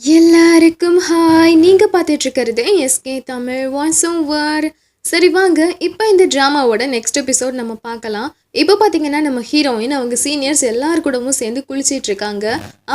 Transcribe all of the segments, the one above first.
எல்லாருக்கும் ஹாய் நீங்க பார்த்துட்டு இருக்கிறது எஸ்கே தமிழ் வாய்ஸ் ஓவர் சரி வாங்க. இப்போ இந்த ட்ராமாவோட நெக்ஸ்ட் எபிசோட் நம்ம பார்க்கலாம். இப்போ பார்த்தீங்கன்னா நம்ம ஹீரோயின் அவங்க சீனியர்ஸ் எல்லார் கூடவும் சேர்ந்து குளிச்சிட்டு இருக்காங்க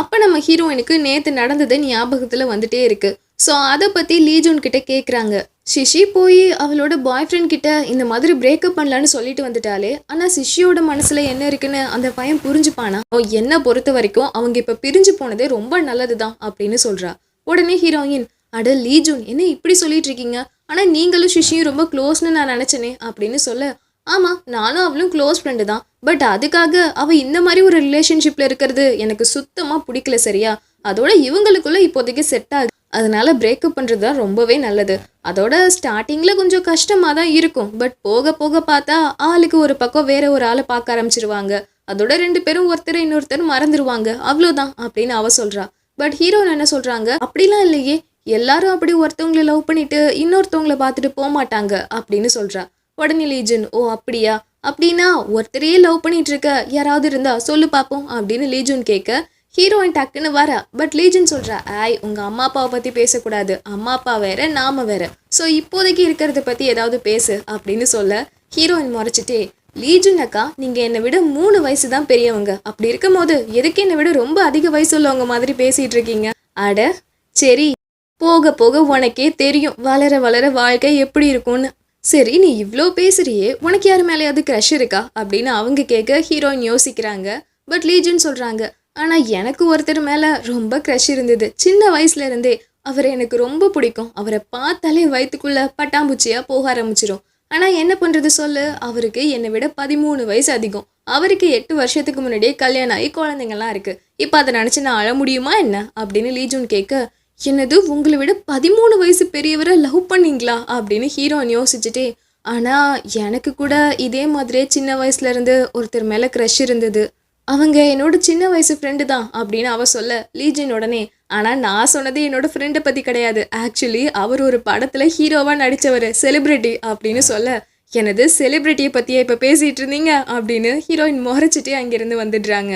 அப்போ நம்ம ஹீரோயினுக்கு நேற்று நடந்தது ஞாபகத்தில் வந்துட்டே இருக்குது ஸோ அதை பற்றி லீஜூன் கிட்ட கேட்குறாங்க சிஷி போய் அவளோட பாய் ஃப்ரெண்ட் கிட்ட இந்த மாதிரி பிரேக்கப் பண்ணலான்னு சொல்லிட்டு வந்துட்டாலே ஆனால் சிஷியோட மனசுல என்ன இருக்குன்னு அந்த பையன் புரிஞ்சுப்பானா? ஓ என்ன பொறுத்த வரைக்கும் அவங்க இப்போ பிரிஞ்சு போனதே ரொம்ப நல்லது தான் அப்படின்னு சொல்கிறா உடனே ஹீரோயின் அட லீஜூன் என்ன இப்படி சொல்லிட்டு இருக்கீங்க? ஆனால் நீங்களும் சிஷியும் ரொம்ப க்ளோஸ்னு நான் நினச்சேனே அப்படின்னு சொல்ல ஆமாம் நானும் அவளும் க்ளோஸ் ஃப்ரெண்டு தான். பட் அதுக்காக அவள் இந்த மாதிரி ஒரு ரிலேஷன்ஷிப்பில் இருக்கிறது எனக்கு சுத்தமாக பிடிக்கல சரியா? அதோட இவங்களுக்குள்ளே இப்போதைக்கு செட் ஆகுது அதனால பிரேக்கப் பண்ணுறது தான் ரொம்பவே நல்லது. அதோட ஸ்டார்டிங்கில் கொஞ்சம் கஷ்டமாக தான் இருக்கும். பட் போக போக பார்த்தா ஆளுக்கு ஒரு பக்கம் வேற ஒரு ஆளை பார்க்க ஆரம்பிச்சிருவாங்க. அதோட ரெண்டு பேரும் ஒருத்தர் இன்னொருத்தர் மறந்துடுவாங்க அவ்வளோதான் அப்படின்னு அவ சொல்கிறா பட் ஹீரோன் என்ன சொல்றாங்க? அப்படிலாம் இல்லையே. எல்லாரும் அப்படி ஒருத்தவங்களை லவ் பண்ணிட்டு இன்னொருத்தவங்கள பார்த்துட்டு போக மாட்டாங்க அப்படின்னு சொல்றா. உடனே லீஜன் ஓ அப்படியா? அப்படின்னா ஒருத்தரையே லவ் பண்ணிட்டு இருக்க யாராவது இருந்தா சொல்லு பார்ப்போம் அப்படின்னு லீஜன் கேட்க ஹீரோயின் டக்குன்னு வரா. பட் லீஜன் சொல்கிறா ஆய் உங்க அம்மா அப்பாவை பத்தி பேசக்கூடாது. அம்மா அப்பா வேற நாம வேற. ஸோ இப்போதைக்கு இருக்கிறத பத்தி ஏதாவது பேசு அப்படின்னு சொல்ல ஹீரோயின் முறைச்சிட்டே லீஜன் அக்கா நீங்க என்னை விட மூணு வயசு தான் பெரியவங்க. அப்படி இருக்கும் போது எதுக்கு என்னை விட ரொம்ப அதிக வயசு உள்ளவங்க மாதிரி பேசிட்டு இருக்கீங்க? அட சரி. போக போக உனக்கே தெரியும் வளர வளர வாழ்க்கை எப்படி இருக்கும்னு. சரி நீ இவ்வளோ பேசுறியே உனக்கு யார் மேலேயாவது க்ரஷ் இருக்கா? அப்படின்னு அவங்க கேட்க ஹீரோயின் யோசிக்கிறாங்க. பட் லீஜன் சொல்றாங்க ஆனால் எனக்கு ஒருத்தர் மேலே ரொம்ப க்ரஷ் இருந்தது. சின்ன வயசுல இருந்தே அவரை எனக்கு ரொம்ப பிடிக்கும். அவரை பார்த்தாலே வயிற்றுக்குள்ளே பட்டாம்பூச்சியாக போக ஆரம்பிச்சிடும் ஆனால் என்ன பண்ணுறது சொல்லு? அவருக்கு என்னை விட பதிமூணு வயசு அதிகம். அவருக்கு எட்டு வருஷத்துக்கு முன்னாடியே கல்யாணம் ஆகி குழந்தைங்கலாம் இருக்குது இப்போ அதை நினச்சி நான் அழ முடியுமா என்ன? அப்படின்னு லீஜூன் கேட்க என்னது உங்களை விட பதிமூணு வயசு பெரியவரை லவ் பண்ணீங்களா? அப்படின்னு ஹீரோயின் யோசிச்சுட்டே ஆனால் எனக்கு கூட இதே மாதிரியே சின்ன வயசுலேருந்து ஒருத்தர் மேலே க்ரஷ் இருந்தது. அவங்க என்னோட சின்ன வயசு ஃப்ரெண்டு தான் அப்படின்னு அவ சொல்ல லீஜின் உடனே ஆனால் நான் சொன்னது என்னோட ஃப்ரெண்டை பற்றி கிடையாது. ஆக்சுவலி அவர் ஒரு படத்தில் ஹீரோவாக நடித்தவர் செலிப்ரிட்டி அப்படின்னு சொல்ல எனது செலிப்ரிட்டியை பற்றியே இப்போ பேசிகிட்டு இருந்தீங்க? அப்படின்னு ஹீரோயின் முறைச்சிட்டே அங்கேருந்து வந்துடுறாங்க.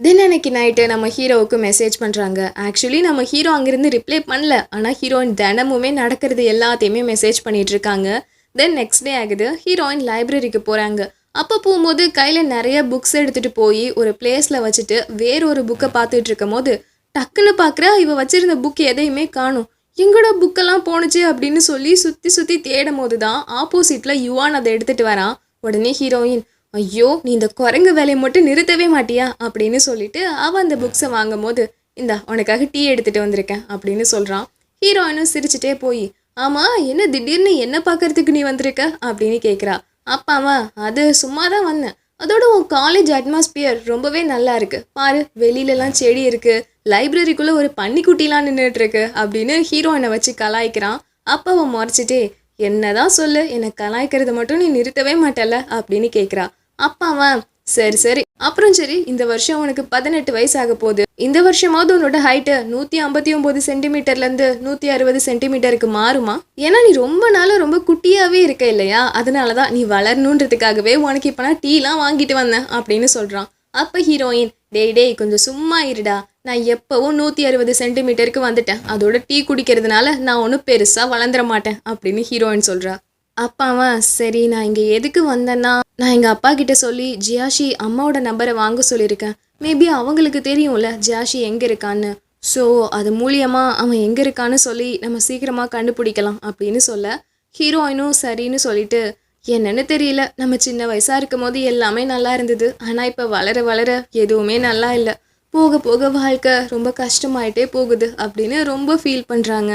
தென் அன்னைக்கு நைட்டு நம்ம ஹீரோவுக்கு மெசேஜ் பண்ணுறாங்க ஆக்சுவலி நம்ம ஹீரோ அங்கேருந்து ரிப்ளை பண்ணல. ஆனால் ஹீரோயின் தினமுமே நடக்கிறது எல்லாத்தையுமே மெசேஜ் பண்ணிகிட்ருக்காங்க இருக்காங்க. தென் நெக்ஸ்ட் டே ஆகுது ஹீரோயின் லைப்ரரிக்கு போகிறாங்க அப்போ போகும்போது கையில் நிறைய புக்ஸ் எடுத்துகிட்டு போய் ஒரு பிளேஸில் வச்சுட்டு வேற ஒரு புக்கை பார்த்துட்டு இருக்கும் போது டக்குன்னு பார்க்குற இவ வச்சிருந்த புக் எதையுமே காணும். எங்கட புக்கெல்லாம் போணுச்சு அப்படின்னு சொல்லி சுற்றி சுற்றி தேடும் போது தான் ஆப்போசிட்டில் யுவான் அதை எடுத்துகிட்டு வரான். உடனே ஹீரோயின் ஐயோ நீ இந்த குரங்கு வேலையை மட்டும் நிறுத்தவே மாட்டியா? அப்படின்னு சொல்லிட்டு அவன் அந்த புக்ஸை வாங்கும் போது இந்தா உனக்காக டீ எடுத்துகிட்டு வந்திருக்கேன் அப்படின்னு சொல்கிறான் ஹீரோயினும் சிரிச்சிட்டே போய் ஆமாம் என்ன திடீர்னு என்ன பார்க்கறதுக்கு நீ வந்திருக்க? அப்படின்னு கேட்குறா அப்பாவா அது சும்மா தான் வந்தேன். அதோட உன் காலேஜ் அட்மாஸ்பியர் ரொம்பவே நல்லா இருக்கு. பாரு வெளியிலலாம் செடி இருக்கு. லைப்ரரிக்குள்ள ஒரு பன்னிக்குட்டிலாம் நின்றுட்டு இருக்கு அப்படின்னு ஹீரோயினை வச்சு கலாய்க்கிறான். அப்போ அவன் முறைச்சிட்டே என்னதான் சொல்லு என்னை கலாய்க்கிறது மட்டும் நீ நிறுத்தவே மாட்டல அப்படின்னு கேட்குறா அப்பா அவன் சரி சரி. அப்புறம் சரி இந்த வருஷம் உனக்கு பதினெட்டு வயசு ஆக போகுது. இந்த வருஷமாவது உன்னோட ஹைட்டு நூற்றி ஐம்பத்தி ஒம்பது சென்டிமீட்டர்லேருந்து நூற்றி அறுபது சென்டிமீட்டருக்கு மாறுமா? ஏன்னா நீ ரொம்ப நாளாக ரொம்ப குட்டியாகவே இருக்க இல்லையா? அதனால தான் நீ வளரணுன்றதுக்காகவே உனக்கு இப்போ நான் டீலாம் வாங்கிட்டு வந்தேன் அப்படின்னு சொல்கிறான் அப்போ ஹீரோயின் டேய் டேய் கொஞ்சம் சும்மா இருடா. நான் எப்போவும் நூற்றி அறுபது சென்டிமீட்டருக்கு வந்துட்டேன். அதோட டீ குடிக்கிறதுனால நான் ஒன்றும் பெருசாக வளர்ந்துட மாட்டேன் அப்படின்னு ஹீரோயின் சொல்கிறா அப்பாவா சரி நான் இங்கே எதுக்கு வந்தேன்னா நான் எங்கள் அப்பா கிட்ட சொல்லி ஜியாஷி அம்மாவோட நம்பரை வாங்க சொல்லியிருக்கேன். மேபி அவங்களுக்கு தெரியும்ல ஜியாஷி எங்கே இருக்கான்னு. ஸோ அது மூலியமாக அவன் எங்கே இருக்கான்னு சொல்லி நம்ம சீக்கிரமாக கண்டுபிடிக்கலாம் அப்படின்னு சொல்ல ஹீரோயினும் சரின்னு சொல்லிட்டு என்னன்னு தெரியல. நம்ம சின்ன வயசாக இருக்கும் போது எல்லாமே நல்லா இருந்தது. ஆனால் இப்போ வளர வளர எதுவுமே நல்லா இல்லை. போக போக வாழ்க்கை ரொம்ப கஷ்டமாயிட்டே போகுது அப்படின்னு ரொம்ப ஃபீல் பண்ணுறாங்க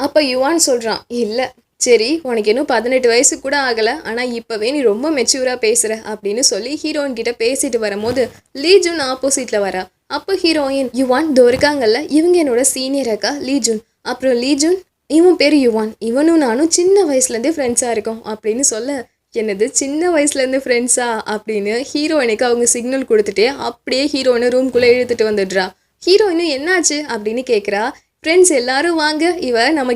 அப்போ யுவான் சொல்கிறான் இல்லை சரி உனக்கு இன்னும் பதினெட்டு வயசு கூட ஆகலை. ஆனால் இப்போவே நீ ரொம்ப மெச்சூராக பேசுகிற அப்படின்னு சொல்லி ஹீரோயின் கிட்ட பேசிட்டு வரும்போது லீஜுன் ஆப்போசிட்டில் வரா. அப்போ ஹீரோயின் யுவான் தோ இருக்காங்கல்ல? இவங்க என்னோட சீனியர் அக்கா லீஜுன். அப்புறம் லீஜுன் இவன் பேர் யுவான். இவனும் நானும் சின்ன வயசுலேருந்தே ஃப்ரெண்ட்ஸாக இருக்கோம் அப்படின்னு சொல்ல என்னது சின்ன வயசுலேருந்து ஃப்ரெண்ட்ஸா அப்படின்னு ஹீரோயினுக்கு அவங்க சிக்னல் கொடுத்துட்டே அப்படியே ஹீரோயினை ரூம்குள்ளே இழுத்துட்டு வந்துடுறா. ஹீரோயினும் என்னாச்சு? அப்படின்னு கேட்குறா ஃப்ரெண்ட்ஸ் எல்லாரும் வாங்க. இவ நம்ம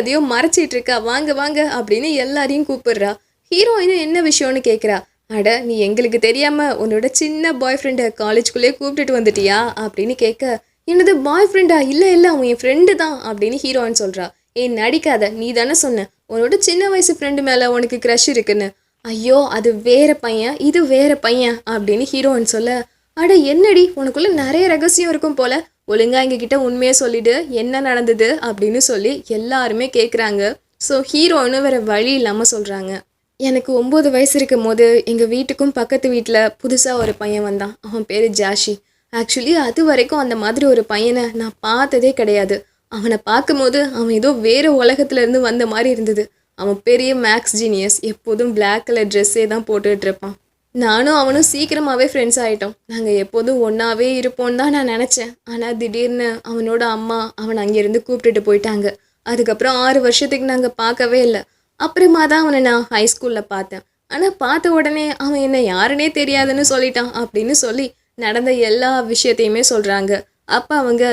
எதையோ மறைச்சிட்டு இருக்கா வாங்க வாங்க அப்படின்னு எல்லாரையும் கூப்பிடுறா. ஹீரோயினும் என்ன விஷயம்னு கேட்குறா அட நீ எங்களுக்கு தெரியாம உன்னோட சின்ன பாய் ஃப்ரெண்டை காலேஜ்குள்ளே கூப்பிட்டுட்டு வந்துட்டியா? அப்படின்னு கேட்க என்னது பாய் ஃப்ரெண்டா இல்லை இல்லை அவன் என் ஃப்ரெண்டு தான். அப்படின்னு ஹீரோயின் சொல்கிறா ஏய் நடிக்காத. நீ தானே சொன்ன. உன்னோட சின்ன வயசு ஃப்ரெண்டு மேலே உனக்கு க்ரஷ் இருக்குன்னு. ஐயோ அது வேற பையன். இது வேற பையன். அப்படின்னு ஹீரோயின் சொல்ல அட என்னடி? உனக்குள்ளே நிறைய ரகசியம் இருக்கும் போல. ஒழுங்கா எங்ககிட்ட உண்மையை சொல்லிடு என்ன நடந்தது அப்படின்னு சொல்லி எல்லாருமே கேட்குறாங்க ஸோ ஹீரோன்னு வேற வழி இல்லாமல் சொல்கிறாங்க எனக்கு ஒம்பது வயசு இருக்கும் போது எங்கள் வீட்டுக்கும் பக்கத்து வீட்டில் புதுசாக ஒரு பையன் வந்தான். அவன் பேர் ஜாஷி. ஆக்சுவலி அது வரைக்கும் அந்த மாதிரி ஒரு பையனை நான் பார்த்ததே கிடையாது. அவனை பார்க்கும்போது அவன் ஏதோ வேறு உலகத்துலேருந்து வந்த மாதிரி இருந்தது. அவன் பெரிய மேக்ஸ் ஜீனியஸ் எப்போதும் பிளாக் கலர் ட்ரெஸ்ஸே தான் போட்டுட்டு இருப்பான். நானும் அவனும் சீக்கிரமாகவே ஃப்ரெண்ட்ஸ் ஆகிட்டோம் நாங்கள் எப்போதும் ஒன்றாவே இருப்போம்னு தான் நான் நினச்சேன். ஆனால் திடீர்னு அவனோட அம்மா அவனை அங்கேருந்து கூப்பிட்டுட்டு போயிட்டாங்க. அதுக்கப்புறம் ஆறு வருஷத்துக்கு நாங்கள் பார்க்கவே இல்லை. அப்புறமா தான் அவனை நான் ஹை ஸ்கூலில் பார்த்தேன். ஆனால் பார்த்த உடனே அவன் என்ன யாருனே தெரியாதுன்னு சொல்லிட்டான் அப்படின்னு சொல்லி நடந்த எல்லா விஷயத்தையுமே சொல்கிறாங்க அப்போ அவங்க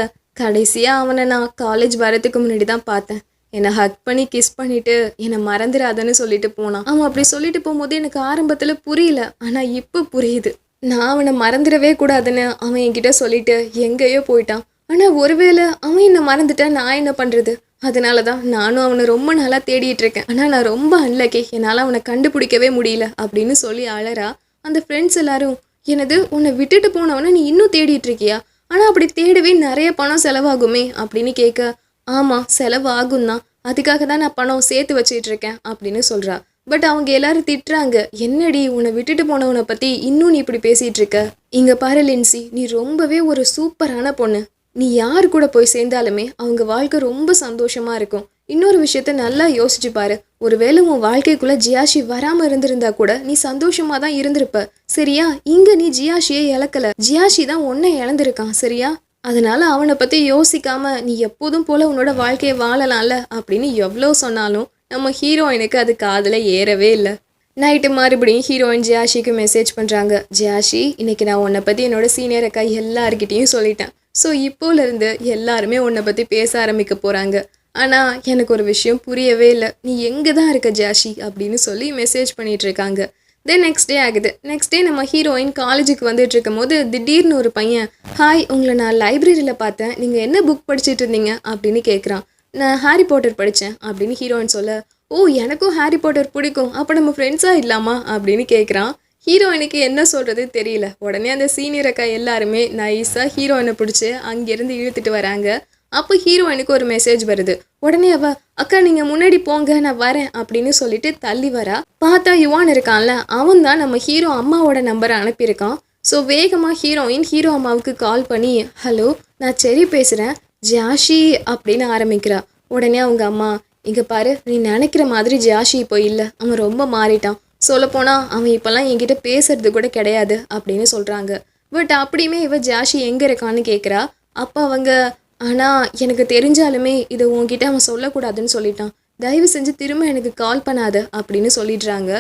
கடைசியாக அவனை நான் காலேஜ் வரதுக்கு முன்னாடி தான் பார்த்தேன். என்னை ஹக் பண்ணி கிஸ் பண்ணிட்டு என்னை மறந்துடாதன்னு சொல்லிட்டு போனான். அவன் அப்படி சொல்லிட்டு போகும்போது எனக்கு ஆரம்பத்தில் புரியல. ஆனால் இப்போ புரியுது. நான் அவனை மறந்துடவே கூடாதுன்னு அவன் என்கிட்ட சொல்லிட்டு எங்கேயோ போயிட்டான். ஆனால் ஒருவேளை அவன் என்னை மறந்துட்டா நான் என்ன பண்ணுறது அதனால தான் நானும் அவனை ரொம்ப நாளாக தேடிட்டு இருக்கேன். ஆனால் நான் ரொம்ப அன்லக்கி என்னால் அவனை கண்டுபிடிக்கவே முடியல அப்படின்னு சொல்லி அழறா அந்த ஃப்ரெண்ட்ஸ் எல்லாரும். எனது உன்னை விட்டுட்டு போனவனை நீ இன்னும் தேடிட்டு இருக்கியா? ஆனால் அப்படி தேடவே நிறைய பணம் செலவாகுமே அப்படின்னு கேட்க ஆமாம் செலவாகும் தான் அதுக்காக தான் நான் பணம் சேர்த்து வச்சிட்டு இருக்கேன் அப்படின்னு சொல்கிறா பட் அவங்க எல்லாரும் திட்டுறாங்க என்னடி உன்னை விட்டுட்டு போனவனை பற்றி இன்னும் நீ இப்படி பேசிகிட்டு இருக்க இங்கே பாரு லின்சி. நீ ரொம்பவே ஒரு சூப்பரான பொண்ணு. நீ யார் கூட போய் சேர்ந்தாலுமே அவங்க வாழ்க்கை ரொம்ப சந்தோஷமா இருக்கும். இன்னொரு விஷயத்த நல்லா யோசிச்சு பாரு. ஒருவேளை உன் வாழ்க்கைக்குள்ள ஜியாஷி வராம இருந்திருந்தா கூட நீ சந்தோஷமா தான் இருந்திருப்ப. சரியா? இங்க நீ ஜியாஷியை இழக்கல. ஜியாஷி தான் உன்னை இழந்திருக்கான். சரியா? அதனால் அவனை பற்றி யோசிக்காமல் நீ எப்போதும் போல் உன்னோட வாழ்க்கையை வாழலாம்ல? அப்படின்னு எவ்வளோ சொன்னாலும் நம்ம ஹீரோயினுக்கு அது காதில் ஏறவே இல்லை. நைட்டு மறுபடியும் ஹீரோயின் ஜியாஷிக்கு மெசேஜ் பண்ணுறாங்க ஜியாஷி இன்றைக்கி நான் உன்னை பற்றி என்னோட சீனியர் அக்கா எல்லாருக்கிட்டேயும் சொல்லிட்டேன். ஸோ இப்போலேருந்து எல்லாருமே உன்னை பற்றி பேச ஆரம்பிக்க போகிறாங்க ஆனால் எனக்கு ஒரு விஷயம் புரியவே இல்லை. நீ எங்கே தான் இருக்க ஜியாஷி? அப்படின்னு சொல்லி மெசேஜ் பண்ணிகிட்ருக்காங்க இருக்காங்க. தென் நெக்ஸ்ட் டே ஆகுது. நெக்ஸ்ட் டே நம்ம ஹீரோயின் காலேஜுக்கு வந்துட்டு இருக்கும் போது திடீர்னு ஒரு பையன் ஹாய் உங்களை நான் லைப்ரரியில் பார்த்தேன். நீங்கள் என்ன புக் படிச்சுட்டு இருந்தீங்க? அப்படின்னு கேட்குறான் நான் ஹாரி போட்டர் படித்தேன் அப்படின்னு ஹீரோயின் சொல்ல ஓ எனக்கும் ஹாரி போட்டர் பிடிக்கும். அப்போ நம்ம ஃப்ரெண்ட்ஸாக இல்லாமா? அப்படின்னு கேட்குறான் ஹீரோயினுக்கு என்ன சொல்கிறது தெரியல. உடனே அந்த சீனியர் அக்கா எல்லாருமே நைஸாக ஹீரோயினை பிடிச்சி அங்கேருந்து இழுத்துட்டு வராங்க. அப்போ ஹீரோயினுக்கு ஒரு மெசேஜ் வருது. உடனே அவ அக்கா நீங்கள் முன்னாடி போங்க நான் வரேன் அப்படின்னு சொல்லிட்டு தள்ளி வரா. பார்த்தா யுவான் இருக்கான்ல அவன் தான் நம்ம ஹீரோ அம்மாவோட நம்பரை அனுப்பியிருக்கான். ஸோ வேகமாக ஹீரோயின் ஹீரோ அம்மாவுக்கு கால் பண்ணி ஹலோ நான் செரி பேசுகிறேன் ஜாஷி அப்படின்னு ஆரம்பிக்கிறா. உடனே அவங்க அம்மா இங்கே பாரு நீ நினைக்கிற மாதிரி ஜாஷி இப்போ இல்லை அவன் ரொம்ப மாறிட்டான். சொல்லப்போனால் அவன் இப்போல்லாம் என்கிட்ட பேசுறது கூட கிடையாது அப்படின்னு சொல்கிறாங்க பட் அப்படியுமே இவ ஜாஷி எங்கே இருக்கான்னு கேட்குறா அப்போ அவங்க ஆனால் எனக்கு தெரிஞ்சாலுமே இதை உங்ககிட்ட அவன் சொல்லக்கூடாதுன்னு சொல்லிட்டான். தயவு செஞ்சு திரும்ப எனக்கு கால் பண்ணாத அப்படின்னு சொல்லிடுறாங்க.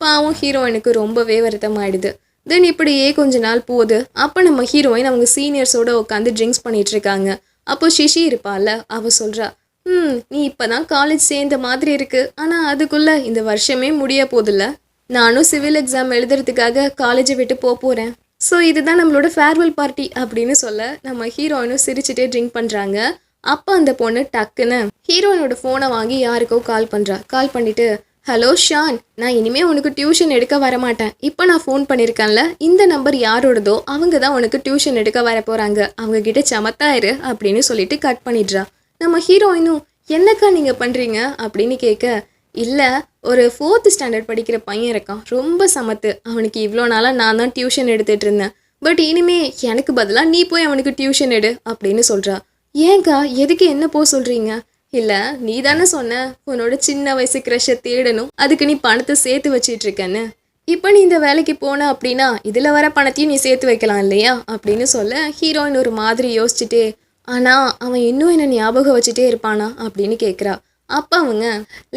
பாவம் ஹீரோயினுக்கு ரொம்பவே வருத்தமாயிடுது. தென் இப்படியே கொஞ்ச நாள் போகுது. அப்போ நம்ம ஹீரோயின் அவங்க சீனியர்ஸோட உட்காந்து ட்ரிங்க்ஸ் பண்ணிட்டு இருக்காங்க அப்போ சிஷி இருப்பாள்ல அவ சொல்றா ம் நீ இப்பதான் காலேஜ் சேர்ந்த மாதிரி இருக்கு. ஆனால் அதுக்குள்ள இந்த வருஷமே முடிய போதில்ல நானும் சிவில் எக்ஸாம் எழுதுறதுக்காக காலேஜை விட்டு போக போகிறேன் ஸோ இதுதான் நம்மளோட ஃபேர்வெல் பார்ட்டி அப்படின்னு சொல்ல நம்ம ஹீரோயினும் சிரிச்சுட்டே ட்ரிங்க் பண்ணுறாங்க அப்போ அந்த பொண்ணு டக்குன்னு ஹீரோயினோட ஃபோனை வாங்கி யாருக்கோ கால் பண்ணுறா கால் பண்ணிவிட்டு ஹலோ ஷான் நான் இனிமே உனக்கு டியூஷன் எடுக்க வர மாட்டேன் இப்போ நான் ஃபோன் பண்ணியிருக்கேன்ல இந்த நம்பர் யாரோடதோ அவங்க தான் உனக்கு டியூஷன் எடுக்க வர போகிறாங்க அவங்க கிட்ட சமத்தாயிரு அப்படின்னு சொல்லிட்டு கட் பண்ணிடுறா. நம்ம ஹீரோயினும் என்னக்கா நீங்கள் பண்ணுறீங்க அப்படின்னு கேட்க இல்லை ஒரு ஃபோர்த்து ஸ்டாண்டர்ட் படிக்கிற பையன் இருக்கான். ரொம்ப சமத்து. அவனுக்கு இவ்வளோ நாளாக நான் தான் டியூஷன் எடுத்துகிட்டு இருந்தேன். பட் இனிமே எனக்கு பதிலாக நீ போய் அவனுக்கு டியூஷன் எடு அப்படின்னு சொல்கிறா ஏங்கா எதுக்கு என்ன போ சொல்கிறீங்க இல்லை நீ தானே சொன்ன உன்னோட சின்ன வயசு க்ரஷை தேடணும். அதுக்கு நீ பணத்தை சேர்த்து வச்சிட்டு இருக்கேன்னு. இப்போ நீ இந்த வேலைக்கு போன அப்படின்னா இதில் வர பணத்தையும் நீ சேர்த்து வைக்கலாம் இல்லையா? அப்படின்னு சொல்ல ஹீரோயின் ஒரு மாதிரி யோசிச்சுட்டே ஆனால் அவன் இன்னும் என்னை ஞாபகம் வச்சுட்டே இருப்பானா? அப்படின்னு கேட்குறா அப்போ அவங்க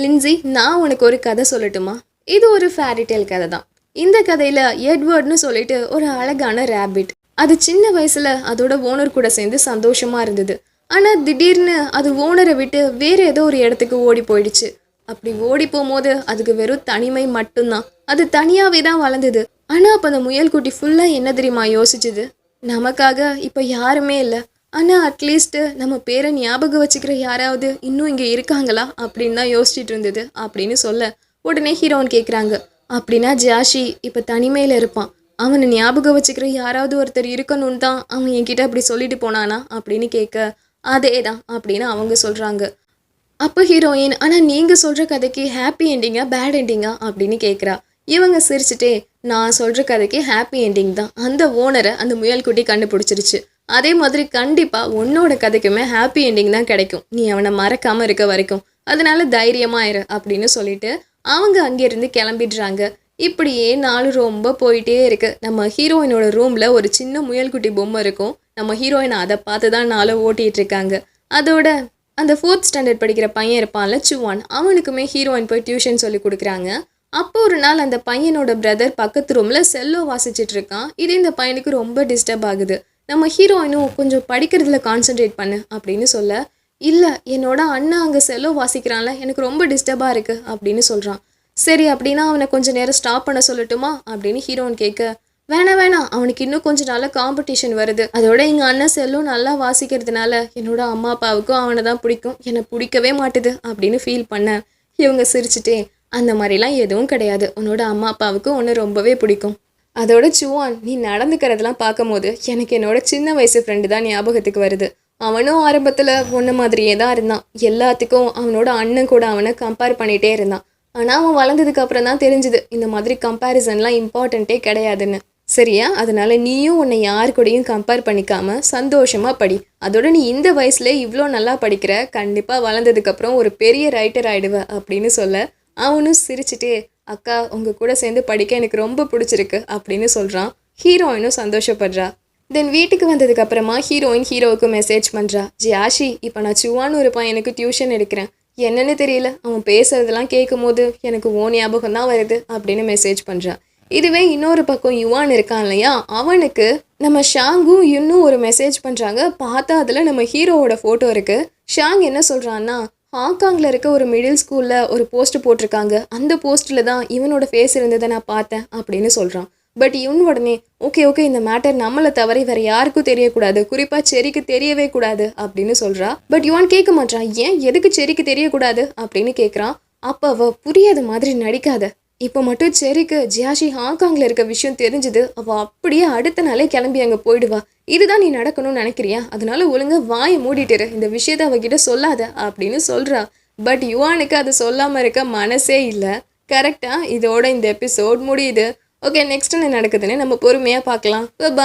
லின்சி நான் உனக்கு ஒரு கதை சொல்லட்டுமா? இது ஒரு ஃபேரிடேல் கதை தான். இந்த கதையில் எட்வர்ட்னு சொல்லிட்டு ஒரு அழகான ரேபிட் அது சின்ன வயசுல அதோட ஓனர் கூட சேர்ந்து சந்தோஷமாக இருந்தது. ஆனால் திடீர்னு அது ஓனரை விட்டு வேறு ஏதோ ஒரு இடத்துக்கு ஓடி போயிடுச்சு. அப்படி ஓடி போகும்போது அதுக்கு வெறும் தனிமை மட்டும்தான். அது தனியாகவே தான் வளர்ந்தது. ஆனால் அப்போ அந்த முயல்குட்டி ஃபுல்லாக என்ன தெரியுமா யோசிச்சுது? நமக்காக இப்போ யாருமே இல்லை. ஆனால் அட்லீஸ்ட்டு நம்ம பேரை ஞாபகம் வச்சுக்கிற யாராவது இன்னும் இங்கே இருக்காங்களா? அப்படின்னு தான் யோசிச்சுட்டு இருந்தது. அப்படின்னு சொல்ல உடனே ஹீரோன் கேட்குறாங்க அப்படின்னா ஜாஷி இப்போ தனிமையில் இருப்பான். அவனை ஞாபகம் வச்சுக்கிற யாராவது ஒருத்தர் இருக்கணும்னு தான் அவன் என்கிட்ட அப்படி சொல்லிட்டு போனானா? அப்படின்னு கேட்க அதே தான் அப்படின்னு அவங்க சொல்கிறாங்க அப்போ ஹீரோயின் ஆனால் நீங்கள் சொல்கிற கதைக்கு ஹாப்பி என்டிங்கா பேட் எண்டிங்கா அப்படின்னு கேட்குறா இவங்க சிரிச்சுட்டே நான் சொல்கிற கதைக்கு ஹாப்பி எண்டிங் தான். அந்த ஓனரை அந்த முயல்குட்டி கண்டுபிடிச்சிருச்சு. அதே மாதிரி கண்டிப்பாக உன்னோட கதைக்குமே ஹாப்பி எண்டிங் தான் கிடைக்கும். நீ அவனை மறக்காமல் இருக்க வரைக்கும். அதனால தைரியமாக இரு அப்படின்னு சொல்லிட்டு அவங்க அங்கேருந்து கிளம்பிடுறாங்க. இப்படியே நாள் ரொம்ப போயிட்டே இருக்கு. நம்ம ஹீரோயினோட ரூமில் ஒரு சின்ன முயல்குட்டி பொம்மை இருக்கும். நம்ம ஹீரோயின் அதை பார்த்து தான் நாளை ஓட்டிகிட்டு இருக்காங்க. அதோட அந்த ஃபோர்த் ஸ்டாண்டர்ட் படிக்கிற பையன் இருப்பான்ல சுவான். அவனுக்குமே ஹீரோயின் போய் டியூஷன் சொல்லி கொடுக்குறாங்க. அப்போ ஒரு நாள் அந்த பையனோட பிரதர் பக்கத்து ரூமில் செல்லோ வாசிச்சுட்டு இருக்கான். இது இந்த பையனுக்கு ரொம்ப டிஸ்டர்ப் ஆகுது. நம்ம ஹீரோயினும் கொஞ்சம் படிக்கிறதுல கான்சென்ட்ரேட் பண்ணு அப்படின்னு சொல்ல இல்லை என்னோட அண்ணன் அங்கே செலவு வாசிக்கிறான்ல எனக்கு ரொம்ப டிஸ்டர்பாக இருக்குது அப்படின்னு சொல்கிறான் சரி அப்படின்னா அவனை கொஞ்சம் நேரம் ஸ்டாப் பண்ண சொல்லட்டுமா? அப்படின்னு ஹீரோன் கேட்க வேணாம் வேணாம் அவனுக்கு இன்னும் கொஞ்சம் நாள் காம்படிஷன் வருது. அதோட எங்கள் அண்ணன் செல்லும் நல்லா வாசிக்கிறதுனால என்னோட அம்மா அப்பாவுக்கும் அவனை தான் பிடிக்கும். என்னை பிடிக்கவே மாட்டுது அப்படின்னு ஃபீல் பண்ண இவங்க சிரிச்சுட்டே அந்த மாதிரிலாம் எதுவும் கிடையாது. உன்னோட அம்மா அப்பாவுக்கு உன்னை ரொம்பவே பிடிக்கும். அதோட சுவான் நீ நடந்துக்கிறதெல்லாம் பார்க்கும்போது எனக்கு என்னோட சின்ன வயசு ஃப்ரெண்டு தான் ஞாபகத்துக்கு வருது. அவனும் ஆரம்பத்தில் ஒன்று மாதிரியே தான் இருந்தான். எல்லாத்துக்கும் அவனோட அண்ணன் கூட அவனை கம்பேர் பண்ணிகிட்டே இருந்தான். ஆனால் அவன் வளர்ந்ததுக்கு அப்புறம் தான் தெரிஞ்சுது இந்த மாதிரி கம்பேரிசன்லாம் இம்பார்ட்டண்ட்டே கிடையாதுன்னு. சரியா? அதனால நீயும் உன்னை யார் கூடயும் கம்பேர் பண்ணிக்காம சந்தோஷமா படி. அதோட நீ இந்த வயசுல இவ்வளோ நல்லா படிக்கிற கண்டிப்பாக வளர்ந்ததுக்கப்புறம் ஒரு பெரிய ரைட்டர் ஆயிடுவ அப்படின்னு சொல்ல அவனும் சிரிச்சுட்டே அக்கா உங்க கூட சேர்ந்து படிக்க எனக்கு ரொம்ப பிடிச்சிருக்கு அப்படின்னு சொல்கிறான் ஹீரோயினும் சந்தோஷப்படுறா. தென் வீட்டுக்கு வந்ததுக்கு அப்புறமா ஹீரோயின் ஹீரோவுக்கு மெசேஜ் பண்ணுறா ஜியாஷி இப்போ நான் சுவான்னு ஒரு பையனுக்கு டியூஷன் எடுக்கிறேன். என்னன்னு தெரியல. அவன் பேசுறதெல்லாம் கேட்கும் போது எனக்கு ஓ ஞாபகம் தான் வருது அப்படின்னு மெசேஜ் பண்ணுறான் இதுவே இன்னொரு பக்கம் யுவான் இருக்கான் இல்லையா? அவனுக்கு நம்ம ஷாங்கும் இன்னும் ஒரு மெசேஜ் பண்ணுறாங்க பார்த்தா அதில் நம்ம ஹீரோவோட ஃபோட்டோ இருக்குது ஷாங் என்ன சொல்கிறான்னா ஹாங்காங்கில் இருக்க ஒரு மிடில் ஸ்கூலில் ஒரு போஸ்ட் போட்டிருக்காங்க. அந்த போஸ்ட்டில் தான் இவனோட ஃபேஸ் இருந்ததை நான் பார்த்தேன் அப்படின்னு சொல்கிறான் பட் இவன் உடனே ஓகே ஓகே இந்த மேட்டர் நம்மளை தவிர வேற யாருக்கும் தெரியக்கூடாது. குறிப்பாக செரிக்கு தெரியவே கூடாது அப்படின்னு சொல்கிறா பட் இவன் கேட்க மாட்டான் ஏன் எதுக்கு செரிக்கு தெரியக்கூடாது? அப்படின்னு கேட்குறான். அப்போ அவ புரியாத மாதிரி நடிக்காத. இப்போ மட்டும் செரிக்கு ஜியாஷி ஹாங்காங்கில் இருக்க விஷயம் தெரிஞ்சது. அவள் அப்படியே அடுத்த நாளே கிளம்பி அங்கே போயிடுவா. இதுதான் நீ நடக்கணும்னு நினைக்கிறியா? அதனால ஒழுங்கா வாயை மூடிட்டுரு இந்த விஷயத்த அவகிட்ட சொல்லாத அப்படின்னு சொல்கிறா பட் யுவானுக்கு அது சொல்லாமல் இருக்க மனசே இல்லை. கரெக்டாக இதோட இந்த எபிசோட் முடியுது. ஓகே நெக்ஸ்ட் என்ன நடக்குதுன்னு நம்ம பொறுமையாக பார்க்கலாம். பா